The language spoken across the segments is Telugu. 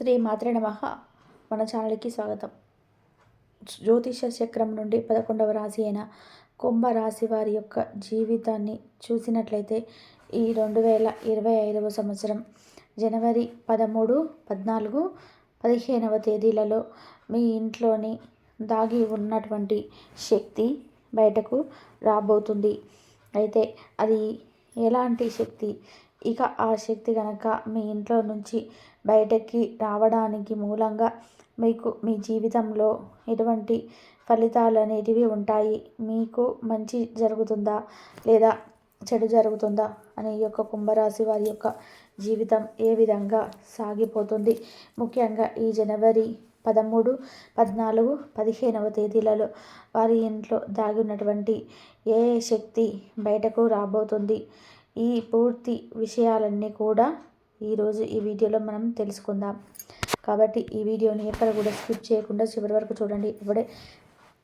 శ్రీ మాత్రే నమ. మన ఛానల్కి స్వాగతం. జ్యోతిష చక్రం నుండి పదకొండవ రాశి అయిన కుంభ రాశి వారి యొక్క జీవితాన్ని చూసినట్లయితే ఈ రెండు వేల ఇరవై ఐదవ సంవత్సరం జనవరి పదమూడు పద్నాలుగు పదిహేనవ తేదీలలో మీ ఇంట్లోని దాగి ఉన్నటువంటి శక్తి బయటకు రాబోతుంది. అయితే అది ఎలాంటి శక్తి? ఇక ఆ శక్తి కనుక మీ ఇంట్లో నుంచి బయటకి రావడానికి మూలంగా మీకు మీ జీవితంలో ఎటువంటి ఫలితాలు అనేటివి ఉంటాయి. మీకు మంచి జరుగుతుందా? లేదా చెడు జరుగుతుందా? అనే యొక్క కుంభరాశి వారి యొక్క జీవితం ఏ విధంగా సాగిపోతుంది? ముఖ్యంగా ఈ జనవరి పదమూడు పద్నాలుగు పదిహేనవ తేదీలలో వారి ఇంట్లో దాగి ఉన్నటువంటి ఏ శక్తి బయటకు రాబోతుంది? ఈ పూర్తి విషయాలన్నీ కూడా ఈరోజు ఈ వీడియోలో మనం తెలుసుకుందాం. కాబట్టి ఈ వీడియోని ఎక్కడ కూడా స్కిప్ చేయకుండా చివరి వరకు చూడండి. ఇప్పుడే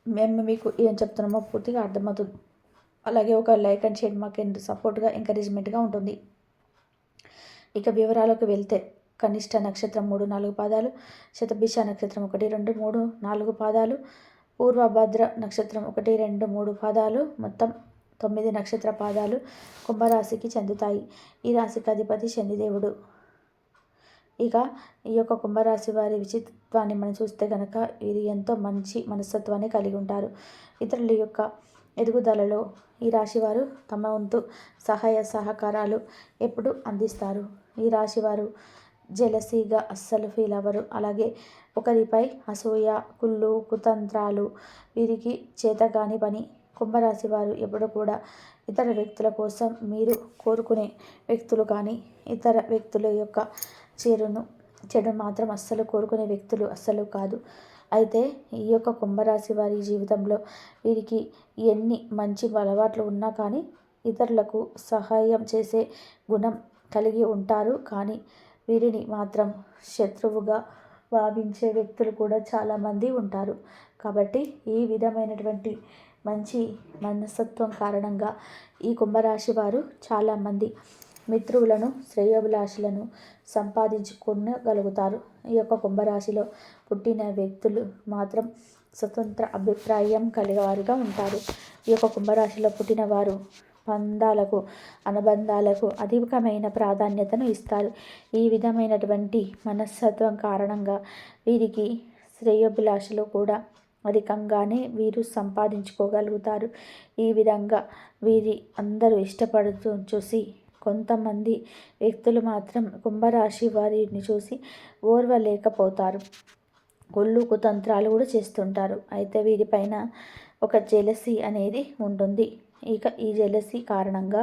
మేము మీకు ఏం చెప్తున్నామో పూర్తిగా అర్థమవుతుంది. అలాగే ఒక లైక్ అండ్ షేర్ మాకు సపోర్ట్గా ఎంకరేజ్మెంట్గా ఉంటుంది. ఇక వివరాలకు వెళ్తే కనిష్ట నక్షత్రం మూడు నాలుగు పాదాలు శతభిష నక్షత్రం ఒకటి రెండు మూడు నాలుగు పాదాలు పూర్వభద్ర నక్షత్రం ఒకటి రెండు మూడు పాదాలు మొత్తం తొమ్మిది నక్షత్ర పాదాలు కుంభరాశికి చెందుతాయి. ఈ రాశికి అధిపతి శనిదేవుడు. ఇక ఈ యొక్క కుంభరాశి వారి విచిత్వాన్ని మనం చూస్తే కనుక వీరు ఎంతో మంచి మనస్తత్వాన్ని కలిగి ఉంటారు. ఇతరుల యొక్క ఎదుగుదలలో ఈ రాశివారు తమ వంతు సహాయ సహకారాలు ఎప్పుడు అందిస్తారు. ఈ రాశివారు జలసీగా అస్సలు ఫీల్ అవ్వరు. అలాగే ఒకరిపై అసూయ కుళ్ళు కుతంత్రాలు వీరికి చేతగాని పని కుంభరాశి వారు ఎప్పుడు కూడా ఇతర వ్యక్తుల కోసం మీరు కోరుకునే వ్యక్తులు కానీ ఇతర వ్యక్తుల యొక్క చేరును చెడు మాత్రం అస్సలు కోరుకునే వ్యక్తులు అస్సలు కాదు. అయితే ఈ యొక్క కుంభరాశి వారి జీవితంలో వీరికి ఎన్ని మంచి అలవాట్లు ఉన్నా కానీ ఇతరులకు సహాయం చేసే గుణం కలిగి ఉంటారు. కానీ వీరిని మాత్రం శత్రువుగా భావించే వ్యక్తులు కూడా చాలామంది ఉంటారు. కాబట్టి ఈ విధమైనటువంటి మంచి మనస్తత్వం కారణంగా ఈ కుంభరాశి వారు చాలామంది మిత్రువులను శ్రేయోభిలాషులను సంపాదించుకోగలుగుతారు ఈ యొక్క కుంభరాశిలో పుట్టిన వ్యక్తులు మాత్రం స్వతంత్ర అభిప్రాయం కలిగేవారుగా ఉంటారు. ఈ యొక్క కుంభరాశిలో పుట్టిన వారు బంధాలకు అనుబంధాలకు అధికమైన ప్రాధాన్యతను ఇస్తారు. ఈ విధమైనటువంటి మనస్తత్వం కారణంగా వీరికి శ్రేయోభిలాషలు కూడా అధికంగానే వీరు సంపాదించుకోగలుగుతారు. ఈ విధంగా వీరి అందరూ ఇష్టపడుతూ చూసి కొంతమంది వ్యక్తులు మాత్రం కుంభరాశి వారిని చూసి ఓర్వలేకపోతారు. ఒళ్ళు కుతంత్రాలు కూడా చేస్తుంటారు. అయితే వీరిపైన ఒక జెలసీ అనేది ఉంటుంది. ఇక ఈ జెలసీ కారణంగా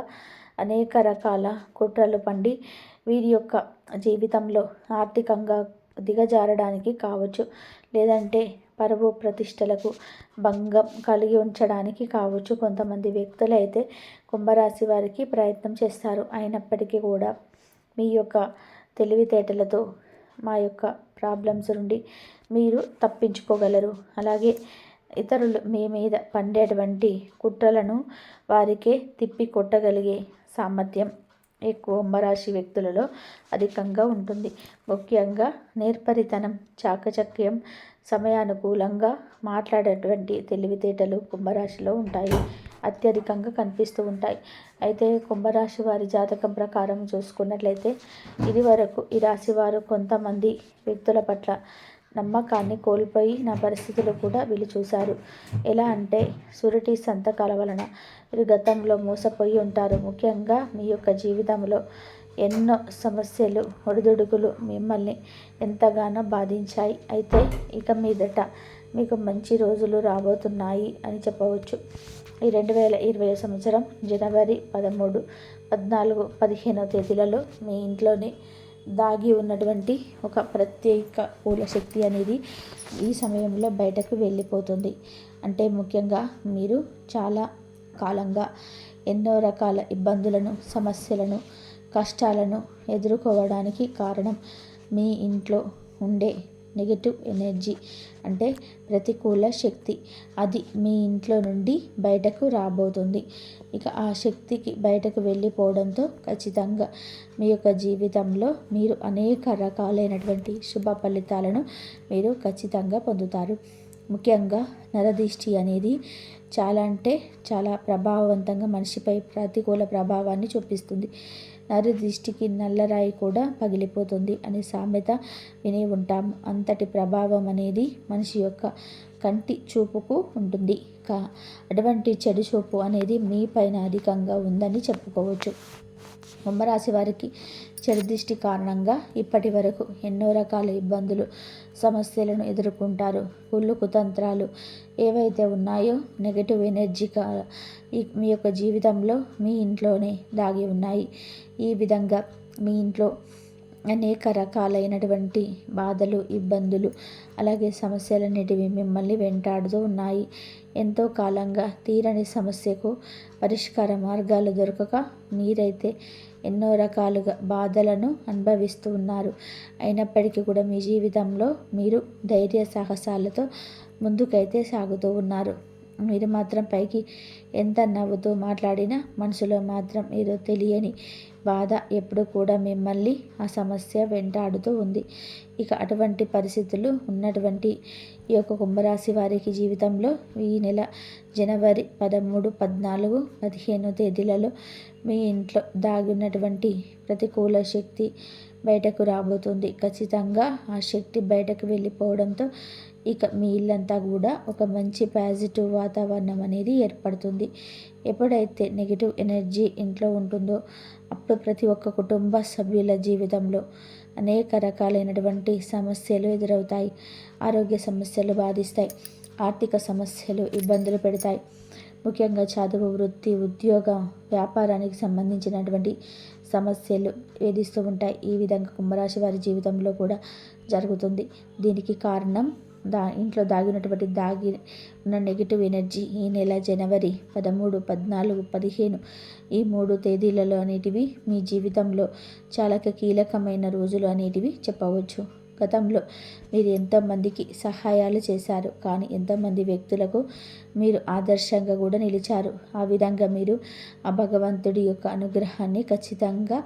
అనేక రకాల కుట్రలు పండి వీరి యొక్క జీవితంలో ఆర్థికంగా దిగజారడానికి కావచ్చు లేదంటే పరువు ప్రతిష్టలకు భంగం కలిగి ఉంచడానికి కావచ్చు కొంతమంది వ్యక్తులు అయితే కుంభరాశి వారికి ప్రయత్నం చేస్తారు. అయినప్పటికీ కూడా మీ యొక్క తెలివితేటలతో మా యొక్క ప్రాబ్లమ్స్ నుండి మీరు తప్పించుకోగలరు. అలాగే ఇతరులు మీ మీద పండేటువంటి కుట్రలను వారికే తిప్పి కొట్టగలిగే సామర్థ్యం ఎక్కువ కుంభరాశి వ్యక్తులలో అధికంగా ఉంటుంది. ముఖ్యంగా నేర్పరితనం చాకచక్యం సమయానుకూలంగా మాట్లాడేటువంటి తెలివితేటలు కుంభరాశిలో ఉంటాయి. అత్యధికంగా కనిపిస్తూ ఉంటాయి. అయితే కుంభరాశి వారి జాతకం ప్రకారం చూసుకున్నట్లయితే ఇది వరకు ఈ రాశి వారు కొంతమంది వ్యక్తుల పట్ల నమ్మకాన్ని కోల్పోయి నా పరిస్థితులు కూడా వీళ్ళు చూశారు. ఎలా అంటే సురటి సంతకాల వలన వీరు గతంలో మోసపోయి ఉంటారు. ముఖ్యంగా మీ యొక్క జీవితంలో ఎన్నో సమస్యలు ఒడిదుడుకులు మిమ్మల్ని ఎంతగానో బాధించాయి. అయితే ఇక మీదట మీకు మంచి రోజులు రాబోతున్నాయి అని చెప్పవచ్చు. ఈ రెండు వేల ఇరవై సంవత్సరం జనవరి పదమూడు పద్నాలుగు పదిహేనో తేదీలలో మీ ఇంట్లోనే దాగి ఉన్నటువంటి ఒక ప్రత్యేక పూల శక్తి అనేది ఈ సమయంలో బయటకు వెళ్ళిపోతుంది. అంటే ముఖ్యంగా మీరు చాలా కాలంగా ఎన్నో రకాల ఇబ్బందులను సమస్యలను కష్టాలను ఎదుర్కోవడానికి కారణం మీ ఇంట్లో ఉండే నెగిటివ్ ఎనర్జీ అంటే ప్రతికూల శక్తి. అది మీ ఇంట్లో నుండి బయటకు రాబోతుంది. ఇక ఆ శక్తికి బయటకు వెళ్ళిపోవడంతో ఖచ్చితంగా మీ యొక్క జీవితంలో మీరు అనేక రకాలైనటువంటి శుభ ఫలితాలను మీరు ఖచ్చితంగా పొందుతారు. ముఖ్యంగా నరదిష్టి అనేది చాలా అంటే చాలా ప్రభావవంతంగా మనిషిపై ప్రతికూల ప్రభావాన్ని చూపిస్తుంది. నరదిష్టికి నల్లరాయి కూడా పగిలిపోతుంది అనే సామెత విని ఉంటాం. అంతటి ప్రభావం అనేది మనిషి యొక్క కంటి చూపుకు ఉంటుంది. కా అటువంటి చెడు చూపు అనేది మీ పైన అధికంగా ఉందని చెప్పుకోవచ్చు. కుంభరాశి వారికి చెడుదిష్టి కారణంగా ఇప్పటి వరకు ఎన్నో రకాల ఇబ్బందులు సమస్యలను ఎదుర్కొంటారు. కుళ్ళు కుతంత్రాలు ఏవైతే ఉన్నాయో నెగటివ్ ఎనర్జీ మీ యొక్క జీవితంలో మీ ఇంట్లోనే దాగి ఉన్నాయి. ఈ విధంగా మీ ఇంట్లో అనేక రకాలైనటువంటి బాధలు ఇబ్బందులు అలాగే సమస్యలన్నిటివి మిమ్మల్ని వెంటాడుతూ ఉన్నాయి. ఎంతో కాలంగా తీరని సమస్యకు పరిష్కార మార్గాలు దొరకక మీరైతే ఎన్నో రకాలుగా బాధలను అనుభవిస్తూ ఉన్నారు. అయినప్పటికీ కూడా మీ జీవితంలో మీరు ధైర్య సాహసాలతో ముందుకైతే సాగుతూ ఉన్నారు. మీరు మాత్రం పైకి ఎంత నవ్వుతూ మాట్లాడినా మనసులో మాత్రం ఏదో తెలియని బాధ ఎప్పుడు కూడా మిమ్మల్ని ఆ సమస్య వెంటాడుతూ ఉంది. ఇక అటువంటి పరిస్థితులు ఉన్నటువంటి ఈ యొక్క కుంభరాశి వారికి జీవితంలో ఈ నెల జనవరి పదమూడు పద్నాలుగు పదిహేను తేదీలలో మీ ఇంట్లో దాగి ఉన్నటువంటి ప్రతికూల శక్తి బయటకు రాబోతుంది. ఖచ్చితంగా ఆ శక్తి బయటకు వెళ్ళిపోవడంతో ఇక మీ ఇల్లంతా కూడా ఒక మంచి పాజిటివ్ వాతావరణం అనేది ఏర్పడుతుంది. ఎప్పుడైతే నెగిటివ్ ఎనర్జీ ఇంట్లో ఉంటుందో అప్పుడు ప్రతి ఒక్క కుటుంబ సభ్యుల జీవితంలో అనేక రకాలైనటువంటి సమస్యలు ఎదురవుతాయి. ఆరోగ్య సమస్యలు బాధిస్తాయి. ఆర్థిక సమస్యలు ఇబ్బందులు పెడతాయి. ముఖ్యంగా చదువు వృత్తి ఉద్యోగం వ్యాపారానికి సంబంధించినటువంటి సమస్యలు వేధిస్తూ ఉంటాయి. ఈ విధంగా కుంభరాశి వారి జీవితంలో కూడా జరుగుతుంది. దీనికి కారణం దా ఇంట్లో దాగినటువంటి దాగి ఉన్న నెగిటివ్ ఎనర్జీ ఈ నెల జనవరి పదమూడు పద్నాలుగు పదిహేను ఈ మూడు తేదీలలో అనేటివి మీ జీవితంలో చాలా కీలకమైన రోజులు అనేటివి చెప్పవచ్చు. గతంలో మీరు ఎంతోమందికి సహాయాలు చేశారు కానీ ఎంతోమంది వ్యక్తులకు మీరు ఆదర్శంగా కూడా నిలిచారు. ఆ విధంగా మీరు ఆ భగవంతుడి యొక్క అనుగ్రహాన్ని ఖచ్చితంగా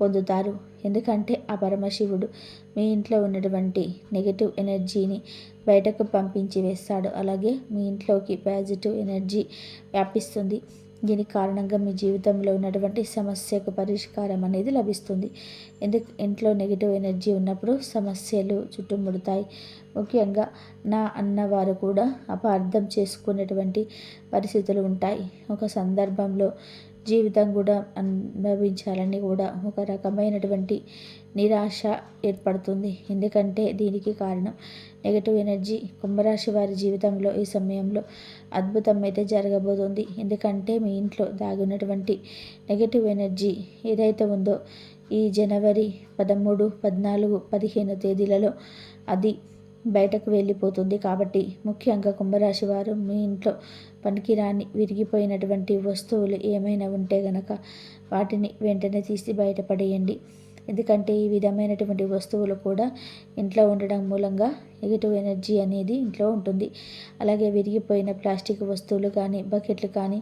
పొందుతారు. ఎందుకంటే ఆ పరమశివుడు మీ ఇంట్లో ఉన్నటువంటి నెగిటివ్ ఎనర్జీని బయటకు పంపించి వేస్తాడు. అలాగే మీ ఇంట్లోకి పాజిటివ్ ఎనర్జీ వ్యాపిస్తుంది. దీని కారణంగా మీ జీవితంలో ఉన్నటువంటి సమస్యకు పరిష్కారం అనేది లభిస్తుంది. ఎందుకు ఇంట్లో నెగిటివ్ ఎనర్జీ ఉన్నప్పుడు సమస్యలు చుట్టుముడతాయి. ముఖ్యంగా నా అన్నవారు కూడా అపార్థం చేసుకునేటువంటి పరిస్థితులు ఉంటాయి. ఒక సందర్భంలో జీవితం కూడా అనుభవించాలని కూడా ఒక రకమైనటువంటి నిరాశ ఏర్పడుతుంది. ఎందుకంటే దీనికి కారణం నెగటివ్ ఎనర్జీ కుంభరాశి వారి జీవితంలో ఈ సమయంలో అద్భుతం అయితే జరగబోతుంది. ఎందుకంటే మీ ఇంట్లో దాగినటువంటి నెగటివ్ ఎనర్జీ ఏదైతే ఉందో ఈ జనవరి పదమూడు పద్నాలుగు పదిహేను తేదీలలో అది బయటకు వెళ్ళిపోతుంది. కాబట్టి ముఖ్యంగా కుంభరాశి వారు మీ ఇంట్లో పనికిరాని విరిగిపోయినటువంటి వస్తువులు ఏమైనా ఉంటే గనక వాటిని వెంటనే తీసి బయటపడేయండి ఎందుకంటే ఈ విధమైనటువంటి వస్తువులు కూడా ఇంట్లో ఉండడం మూలంగా నెగిటివ్ ఎనర్జీ అనేది ఇంట్లో ఉంటుంది. అలాగే విరిగిపోయిన ప్లాస్టిక్ వస్తువులు కానీ బకెట్లు కానీ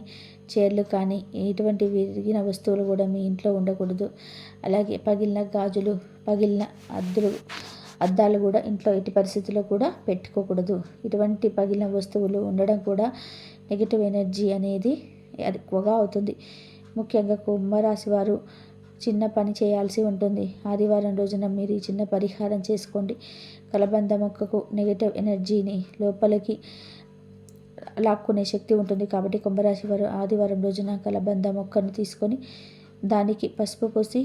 చైర్లు కానీ ఇటువంటి విరిగిన వస్తువులు కూడా మీ ఇంట్లో ఉండకూడదు. అలాగే పగిలిన గాజులు పగిలిన అద్దులు అద్దాలు కూడా ఇంట్లో ఎట్టి పరిస్థితుల్లో కూడా పెట్టుకోకూడదు. ఇటువంటి పగిలిన వస్తువులు ఉండడం కూడా నెగిటివ్ ఎనర్జీ అనేది ఎక్కువగా అవుతుంది. ముఖ్యంగా కుంభరాశి వారు చిన్న పని చేయాల్సి ఉంటుంది. ఆదివారం రోజున మీరు ఈ చిన్న పరిహారం చేసుకోండి. కలబంద మొక్కకు నెగిటివ్ ఎనర్జీని లోపలికి లాక్కునే శక్తి ఉంటుంది. కాబట్టి కుంభరాశి వారు ఆదివారం రోజున కలబంద మొక్కను తీసుకొని దానికి పసుపు పోసి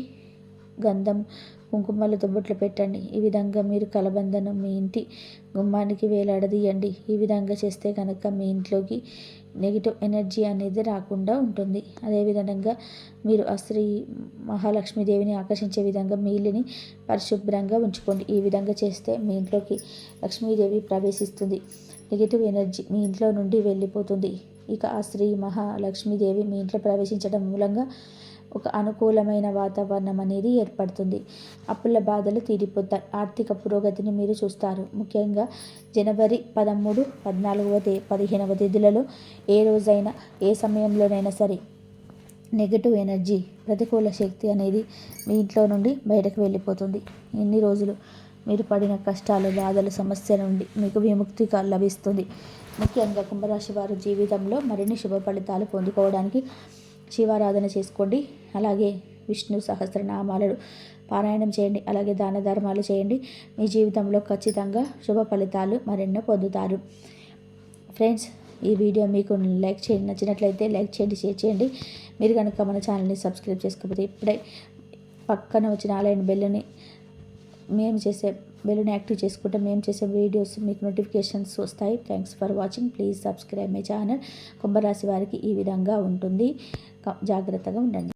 గంధం కుంకుమలు దుబ్బట్లు పెట్టండి. ఈ విధంగా మీరు కలబందను మీ ఇంటి గుమ్మానికి వేలాడదీయండి. ఈ విధంగా చేస్తే కనుక మీ ఇంట్లోకి నెగిటివ్ ఎనర్జీ అనేది రాకుండా ఉంటుంది. అదేవిధంగా మీరు ఆ శ్రీ మహాలక్ష్మీదేవిని ఆకర్షించే విధంగా మీ ఇల్లుని పరిశుభ్రంగా ఉంచుకోండి. ఈ విధంగా చేస్తే మీ ఇంట్లోకి లక్ష్మీదేవి ప్రవేశిస్తుంది. నెగిటివ్ ఎనర్జీ మీ ఇంట్లో నుండి వెళ్ళిపోతుంది. ఇక ఆ శ్రీ మహాలక్ష్మీదేవి మీ ఇంట్లో ప్రవేశించడం మూలంగా ఒక అనుకూలమైన వాతావరణం అనేది ఏర్పడుతుంది. అప్పుల బాధలు తీరిపోతాయి ఆర్థిక పురోగతిని మీరు చూస్తారు. ముఖ్యంగా జనవరి పదమూడు పద్నాలుగవ తే పదిహేనవ తేదీలలో ఏ రోజైనా ఏ సమయంలోనైనా సరే నెగటివ్ ఎనర్జీ ప్రతికూల శక్తి అనేది మీ ఇంట్లో నుండి బయటకు వెళ్ళిపోతుంది. ఎన్ని రోజులు మీరు పడిన కష్టాలు బాధలు సమస్య నుండి మీకు విముక్తి లభిస్తుంది. ముఖ్యంగా కుంభరాశి వారు జీవితంలో మరిన్ని శుభ ఫలితాలు పొందుకోవడానికి శివారాధన చేసుకోండి. అలాగే విష్ణు సహస్రనామాలను పారాయణం చేయండి. అలాగే దాన ధర్మాలు చేయండి. మీ జీవితంలో ఖచ్చితంగా శుభ ఫలితాలు మరెన్నో పొందుతారు. ఫ్రెండ్స్ ఈ వీడియో మీకు లైక్ చేయండి. నచ్చినట్లయితే లైక్ చేయండి షేర్ చేయండి. మీరు కనుక మన ఛానల్ని సబ్స్క్రైబ్ చేసుకోకపోతే ఇప్పుడే పక్కన వచ్చిన ఆలయం బెల్లుని మేము చేసే బెలూన్ యాక్టివ్ చేసుకుంటే మేము చేసే వీడియోస్ మీకు నోటిఫికేషన్స్ వస్తాయి. Thanks for watching please subscribe my channel కుంభరాశి వారికి ఈ విధంగా ఉంటుంది. జాగ్రత్తగా ఉండండి.